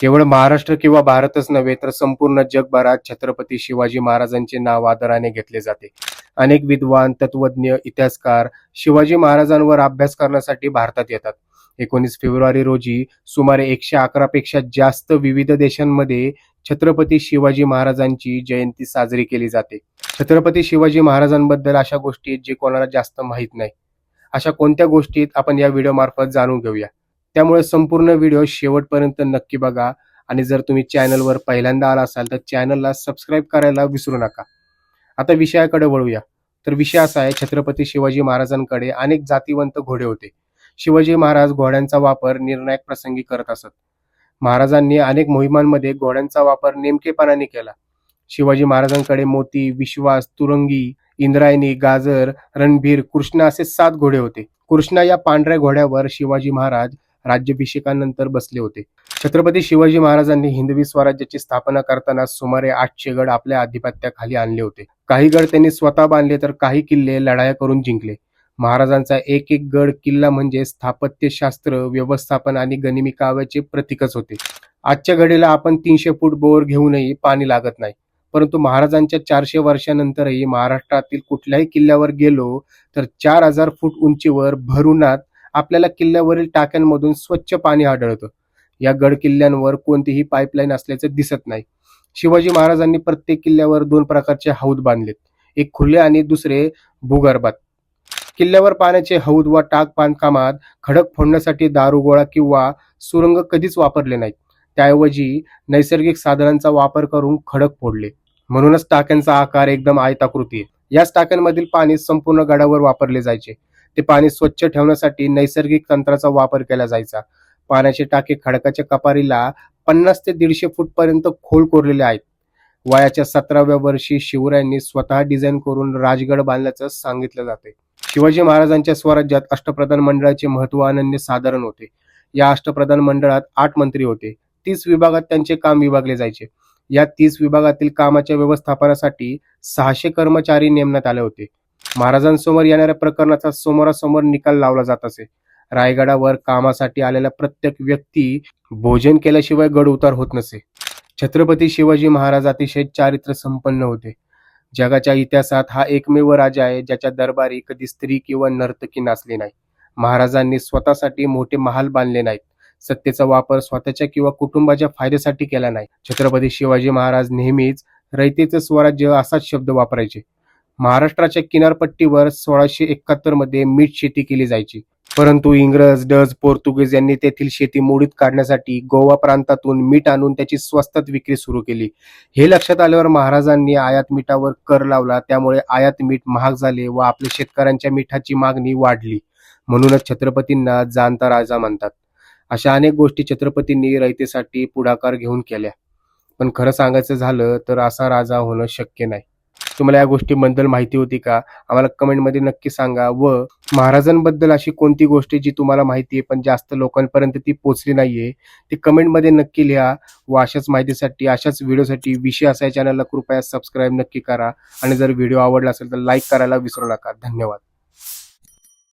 केवळ महाराष्ट्र किंवा भारतच नव्हे तर संपूर्ण जगभरात छत्रपती शिवाजी महाराजांचे नाव आदराने घेतले जाते. अनेक विद्वान तत्वज्ञ इतिहासकार शिवाजी महाराजांवर अभ्यास करण्यासाठी भारतात येतात. एकोणीस फेब्रुवारी रोजी सुमारे एकशे अकरा पेक्षा जास्त विविध देशांमध्ये छत्रपती शिवाजी महाराजांची जयंती साजरी केली जाते. छत्रपती शिवाजी महाराजांबद्दल अशा गोष्टी आहेत जे कोणाला जास्त माहीत नाही. अशा कोणत्या गोष्टीत आपण या व्हिडिओ मार्फत जाणून घेऊया? त्यामुळे संपूर्ण व्हिडिओ शेवटपर्यंत नक्की बघा. आणि जर तुम्ही चॅनलवर पहिल्यांदा आला असाल तर चॅनलला सबस्क्राईब करायला विसरू नका. आता विषयाकडे वळूया. तर विषय असा आहे छत्रपती शिवाजी महाराजांकडे अनेक जातीवंत घोडे होते. शिवाजी महाराज घोड्यांचा वापर निर्णायक प्रसंगी करत असत. महाराजांनी अनेक मोहिमांमध्ये घोड्यांचा वापर नेमकेपणाने केला. शिवाजी महाराजांकडे मोती विश्वास तुरंगी इंद्रायणी गाजर रणभीर कृष्णा असे सात घोडे होते. कृष्णा या पांढऱ्या घोड्यावर शिवाजी महाराज राज्याभिषेकानंतर बसले होते. छत्रपती शिवाजी महाराजांनी हिंदवी स्वराज्याची स्थापना करताना सुमारे आठशे गड आपल्या आधिपत्याखाली आणले होते. काही गड त्यांनी स्वतः बांधले तर काही किल्ले लढाया करून जिंकले. महाराजांचा एक एक गड किल्ला म्हणजे स्थापत्यशास्त्र व्यवस्थापन आणि गनिमी काव्याचे प्रतीकच होते. आजच्या घडीला आपण तीनशे फूट बोर घेऊनही पाणी लागत नाही. परंतु महाराजांच्या चारशे वर्षानंतरही महाराष्ट्रातील कुठल्याही किल्ल्यावर गेलो तर चार हजार फूट उंचीवर भरुनात आपल्याला किल्ल्यावरील टाक्यांमधून स्वच्छ पाणी आढळतं. या गड किल्ल्यांवर कोणतीही पाईपलाईन असल्याचं दिसत नाही. शिवाजी महाराजांनी प्रत्येक किल्ल्यावर दोन प्रकारचे हौद बांधलेत. एक खुले आणि दुसरे भूगर्भात. किल्ल्यावर पाण्याचे हौद व टाक बांधकामात खडक फोडण्यासाठी दारुगोळा किंवा सुरंग कधीच वापरले नाहीत. त्याऐवजी नैसर्गिक साधनांचा वापर करून खडक फोडले. म्हणूनच टाक्यांचा आकार एकदम आयताकृती आहे. याच टाक्यांमधील पाणी संपूर्ण गडावर वापरले जायचे. ते पाणी स्वच्छ ठेवण्यासाठी नैसर्गिक तंत्राचा वापर केला जायचा. पाण्याचे टाके खडकाच्या कपारीला पन्नास ते दीडशे फूट पर्यंत खोल कोरलेले आहेत. वयाच्या सतराव्या वर्षी शिवरायांनी स्वतः डिझाईन करून राजगड बांधल्याचं सांगितलं जाते. शिवाजी महाराजांच्या स्वराज्यात अष्टप्रधान मंडळाचे महत्त्व अनन्य साधारण होते. या अष्टप्रधान मंडळात आठ मंत्री होते. तीस विभागात त्यांचे काम विभागले जायचे. या तीस विभागातील कामाच्या व्यवस्थापनासाठी सहाशे कर्मचारी नेमण्यात आले होते. महाराजांसमोर येणाऱ्या प्रकरणाचा समोरासमोर निकाल लावला जात असे. रायगडावर कामासाठी आलेला प्रत्येक व्यक्ती भोजन केल्याशिवाय गड उतार होत नसे. छत्रपती शिवाजी महाराज अतिशय चारित्र्य संपन्न होते. जगाच्या इतिहासात हा एकमेव राजा आहे ज्याच्या दरबारी कधी स्त्री किंवा नर्तकी नाचली नाही. महाराजांनी स्वतःसाठी मोठे महाल बांधले नाहीत. सत्तेचा वापर स्वतःच्या किंवा कुटुंबाच्या फायद्यासाठी केला नाही. छत्रपती शिवाजी महाराज नेहमीच रयतेचं स्वराज्य असाच शब्द वापरायचे. महाराष्ट्राच्या किनारपट्टीवर सोळाशे एकाहत्तरमध्ये मीठ शेती केली जायची. परंतु इंग्रज डच पोर्तुगीज यांनी तेथील शेती मोडीत काढण्यासाठी गोवा प्रांतातून मीठ आणून त्याची स्वस्तात विक्री सुरू केली. हे लक्षात आल्यावर महाराजांनी आयात मिठावर कर लावला. त्यामुळे आयात मीठ महाग झाले व आपल्या शेतकऱ्यांच्या मिठाची मागणी वाढली. म्हणूनच छत्रपतींना जाणता राजा म्हणतात. अशा अनेक गोष्टी छत्रपतींनी रयतेसाठी पुढाकार घेऊन केल्या. पण खरं सांगायचं झालं तर असा राजा होणं शक्य नाही. तुम्हाला या गोष्टीबद्दल माहिती होती का? आम्हाला कमेंटमध्ये नक्की सांगा. व महाराजांबद्दल अशी कोणती गोष्ट जी तुम्हाला माहिती आहे पण जास्त लोकांपर्यंत ती पोचली नाहीये? ती कमेंटमध्ये नक्की लिहा. व अशाच माहितीसाठी अशाच व्हिडिओसाठी विषय असा या चॅनलला कृपया सबस्क्राईब नक्की करा. आणि जर व्हिडिओ आवडला असेल तर लाईक करायला विसरू नका. धन्यवाद.